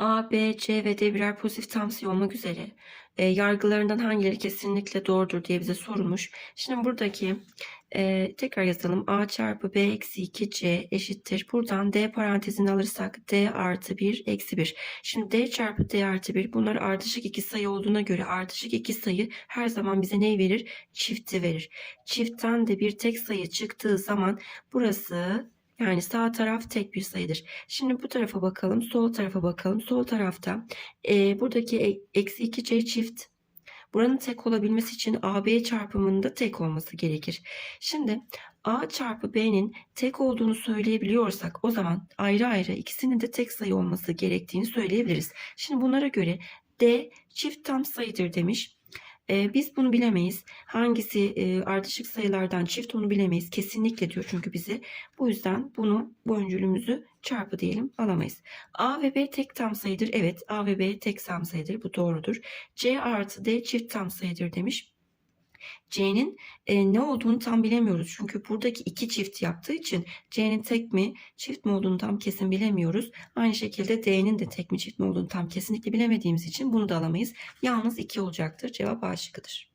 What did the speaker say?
A, B, C ve D birer pozitif tam sayı olmak üzere e, yargılarından hangileri kesinlikle doğrudur diye bize sorulmuş. Şimdi buradaki e, tekrar yazalım. A çarpı B eksi 2C eşittir. Buradan D parantezini alırsak D artı 1 eksi 1. Şimdi D çarpı D artı 1 bunlar ardışık iki sayı olduğuna göre ardışık iki sayı her zaman bize neyi verir? Çifti verir. Çiftten de bir tek sayı çıktığı zaman burası yani sağ taraf tek bir sayıdır. Şimdi bu tarafa bakalım, sol tarafa bakalım. Sol tarafta e, buradaki e- eksi 2c çift. Buranın tek olabilmesi için AB çarpımında tek olması gerekir. Şimdi A çarpı B'nin tek olduğunu söyleyebiliyorsak o zaman ayrı ayrı ikisinin de tek sayı olması gerektiğini söyleyebiliriz. Şimdi bunlara göre D çift tam sayıdır demiş. Biz bunu bilemeyiz. Hangisi ardışık sayılardan çift onu bilemeyiz. Kesinlikle diyor çünkü bize. Bu yüzden bunu bu çarpı diyelim alamayız. A ve B tek tam sayıdır. Evet A ve B tek tam sayıdır. Bu doğrudur. C artı D çift tam sayıdır demiş. C'nin e, ne olduğunu tam bilemiyoruz. Çünkü buradaki iki çift yaptığı için C'nin tek mi çift mi olduğunu tam kesin bilemiyoruz. Aynı şekilde D'nin de tek mi çift mi olduğunu tam kesinlikle bilemediğimiz için bunu da alamayız. Yalnız 2 olacaktır. Cevap A şıkkıdır.